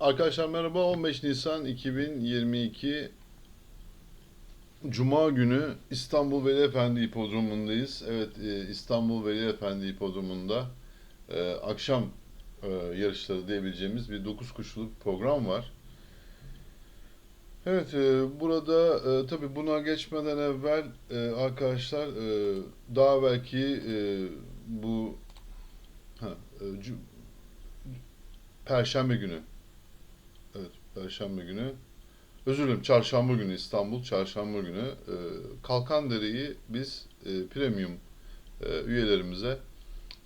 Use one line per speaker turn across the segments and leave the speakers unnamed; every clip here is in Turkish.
Arkadaşlar merhaba. 15 Nisan 2022 Cuma günü İstanbul Veli Efendi Hipodromu'ndayız. Evet, e, İstanbul Veli Efendi Hipodromu'nda e, akşam e, yarışları diyebileceğimiz bir 9 koşulu bir program var. Evet, burada tabii buna geçmeden evvel arkadaşlar daha belki bu ha, Perşembe günü Perşembe günü. Özür dilerim, Çarşamba günü İstanbul, Çarşamba günü. E, Kalkandere'yi biz e, premium e, üyelerimize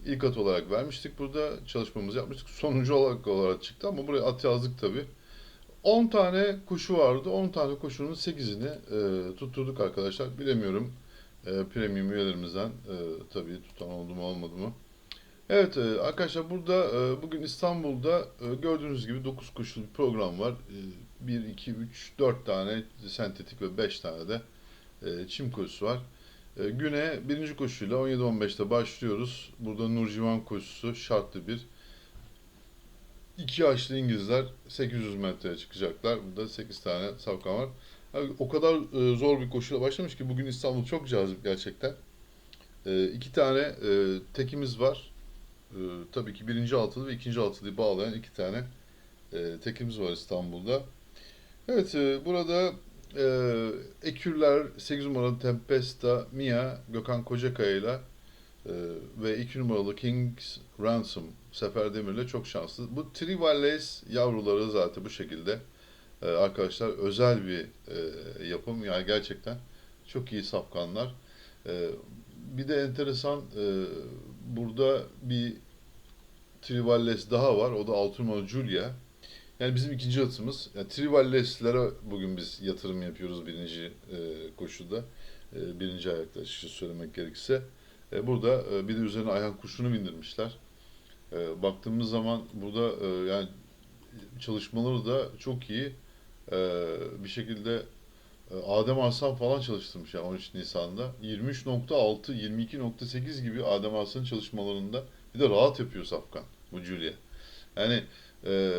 ilk at olarak vermiştik. Burada çalışmamızı yapmıştık. Sonuncu olarak, olarak çıktı ama buraya at yazdık tabii. 10 tane kuşu vardı. 10 tane kuşunun 8'ini e, tutturduk arkadaşlar. Bilemiyorum e, premium üyelerimizden e, tabii tutan oldu mu olmadı mı. Evet e, arkadaşlar burada e, bugün İstanbul'da e, gördüğünüz gibi 9 koşulu bir program var. E, 1, 2, 3, 4 tane sentetik ve 5 tane de çim koşusu var. Güne birinci koşuyla 17-15'te başlıyoruz. Burada Nurcivan koşusu şartlı bir. İki yaşlı İngilizler 800 metreye çıkacaklar. Burada 8 tane safkan var. Abi, o kadar zor bir koşuyla başlamış ki bugün İstanbul çok cazip gerçekten. E, iki tane tekimiz var. Ee, tabii ki birinci altılı ve ikinci altılıyı bağlayan iki tane e, tekimiz var İstanbul'da. Evet, e, burada e, Ekürler 8 numaralı Tempesta Mia Gökhan Kocakaya ile e, ve 2 numaralı King's Ransom Sefer Demir'le çok şanslı. Bu Trivales yavruları zaten bu şekilde e, arkadaşlar özel bir e, yapım. Yani gerçekten çok iyi safkanlar. E, bir de enteresan e, burada bir Trivalles daha var. O da 6 numaralı Julia. Yani bizim ikinci atımız. Yani Trivalles'lere bugün biz yatırım yapıyoruz birinci e, koşuda. E, birinci ayakta açıkçası söylemek gerekirse. E, burada e, bir de üzerine ayhan kuşunu bindirmişler. E, baktığımız zaman burada e, yani çalışmaları da çok iyi. E, bir şekilde Adem Arslan falan çalıştırmış yani 13 Nisan'da. 23.6, 22.8 gibi Adem Arslan'ın çalışmalarında bir de rahat yapıyor Safkan bu Julia. Yani e,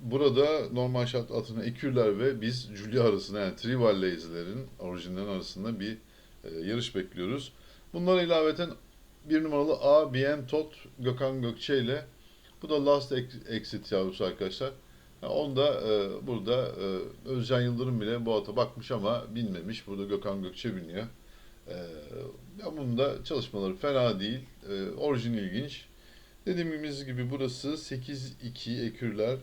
burada normal şart atına Ekürler ve biz Julia arasında yani Trivalles'lerin orijinalin arasında bir e, yarış bekliyoruz. Bunlara ilaveten bir numaralı A, BM Tot, Gökhan Gökçe ile bu da Last Ex- Exit yavrusu arkadaşlar. Ya onda e, burada e, Özcan Yıldırım bile bu ata bakmış ama bilmemiş. Burada Gökhan Gökçe biniyor. E, ya bunun da çalışmaları fena değil. E, orijin ilginç. Dediğimiz gibi burası 8-2 ekürler.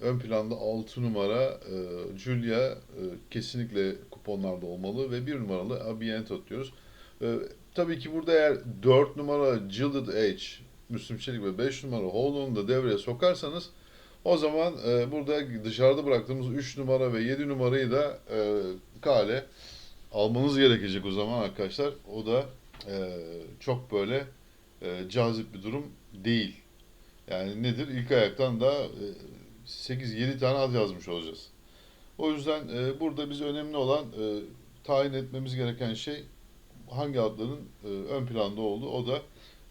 Ön planda 6 numara e, Julia e, kesinlikle kuponlarda olmalı ve 1 numaralı Abientot diyoruz. E, tabii ki burada eğer 4 numara Gilded Age, Müslüm Çelik ve 5 numara Holland'ı da devreye sokarsanız o zaman e, burada dışarıda bıraktığımız 3 numara ve 7 numarayı da e, kale almanız gerekecek o zaman arkadaşlar. O da e, çok böyle e, cazip bir durum değil. Yani nedir? İlk ayaktan da e, 8-7 tane ad yazmış olacağız. O yüzden e, burada biz önemli olan e, tayin etmemiz gereken şey hangi adların e, ön planda olduğu. O da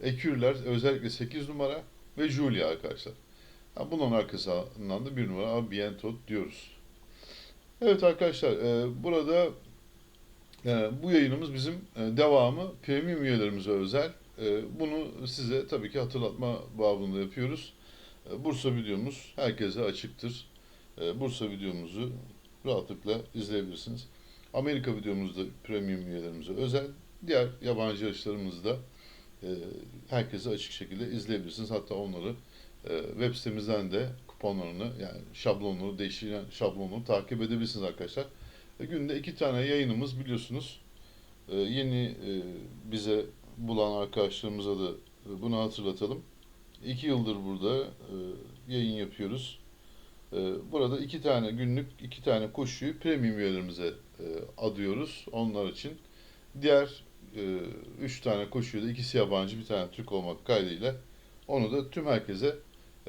Ekürler özellikle 8 numara ve Julia arkadaşlar. Bunun arkasından da bir numara Abiento diyoruz. Evet arkadaşlar e, burada e, bu yayınımız bizim e, devamı premium üyelerimize özel. E, bunu size tabii ki hatırlatma babında yapıyoruz. E, Bursa videomuz herkese açıktır. E, Bursa videomuzu rahatlıkla izleyebilirsiniz. Amerika videomuz da premium üyelerimize özel. Diğer yabancı yarışlarımızı da e, herkese açık şekilde izleyebilirsiniz. Hatta onları e, web sitemizden de kuponlarını yani şablonları, değişen şablonları takip edebilirsiniz arkadaşlar. Günde iki tane yayınımız biliyorsunuz. E, yeni e, bize bulan arkadaşlarımıza da e, bunu hatırlatalım. İki yıldır burada e, yayın yapıyoruz. E, burada iki tane günlük iki tane koşuyu premium üyelerimize adıyoruz. Onlar için diğer üç tane koşuyu da ikisi yabancı bir tane Türk olmak kaydıyla onu da tüm herkese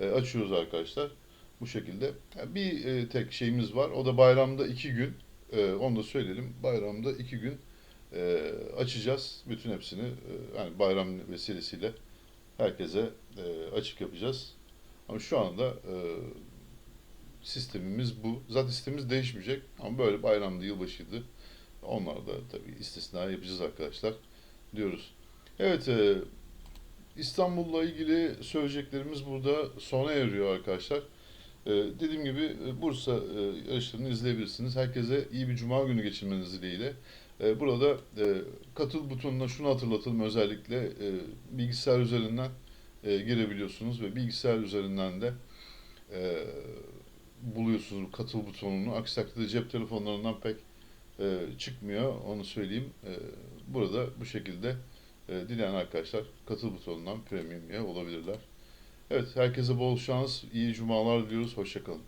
e, açıyoruz arkadaşlar. Bu şekilde. Bir e, tek şeyimiz var. O da bayramda iki gün. E, onu da söyleyelim. Bayramda iki gün e, açacağız. Bütün hepsini yani bayram vesilesiyle herkese açık yapacağız. Ama şu anda sistemimiz bu. Zaten sistemimiz değişmeyecek ama böyle bayramdı, yılbaşıydı. Onlar da tabii istisna yapacağız arkadaşlar diyoruz. Evet, e, İstanbul'la ilgili söyleyeceklerimiz burada sona eriyor arkadaşlar. E, dediğim gibi e, Bursa e, yarışlarını izleyebilirsiniz. Herkese iyi bir cuma günü geçirmeniz dileğiyle. E, burada e, katıl butonuna şunu hatırlatalım özellikle e, bilgisayar üzerinden e, girebiliyorsunuz ve bilgisayar üzerinden de e, buluyorsunuz katıl butonunu. Aksi takdirde cep telefonlarından pek e, çıkmıyor onu söyleyeyim. E, burada bu şekilde e, dileyen arkadaşlar katıl butonundan premium üye olabilirler. Evet herkese bol şans, iyi cumalar diliyoruz. Hoşçakalın.